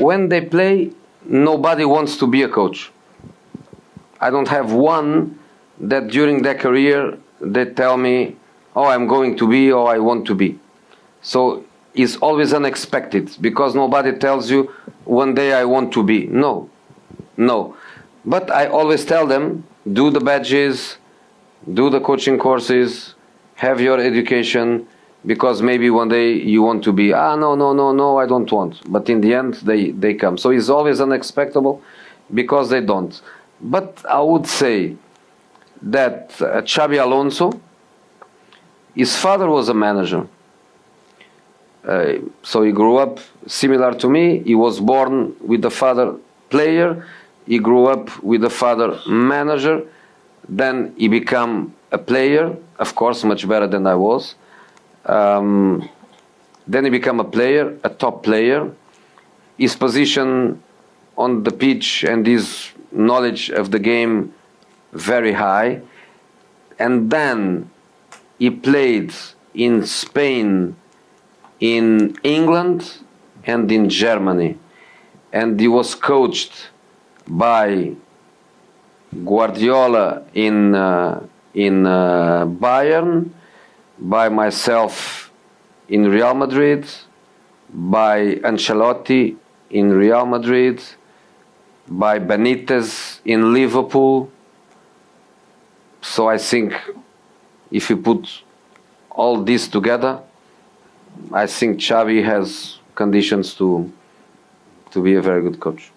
when they play, nobody wants to be a coach. I don't have one that during their career they tell me, "Oh, I'm going to be," or "I want to be." So it's always unexpected because nobody tells you one day I want to be. No, no. But I always tell them, do the badges, do the coaching courses, have your education, because maybe one day you want to be, ah, no, no, no, no, I don't want. But in the end, they, they come. So it's always unexpected because they don't. But I would say that uh, Xabi Alonso, his father was a manager. Uh, so he grew up similar to me. He was born with the father player. He grew up with the father manager. Then he became a player, of course, much better than I was. Um, then he became a player, a top player. His position on the pitch and his knowledge of the game very high. And then he played in Spain, in England, and in Germany. And he was coached by Guardiola in, uh, in uh, Bayern, by myself in Real Madrid, by Ancelotti in Real Madrid, by Benitez in Liverpool. So I think if you put all this together, I think Xavi has conditions to to be a very good coach.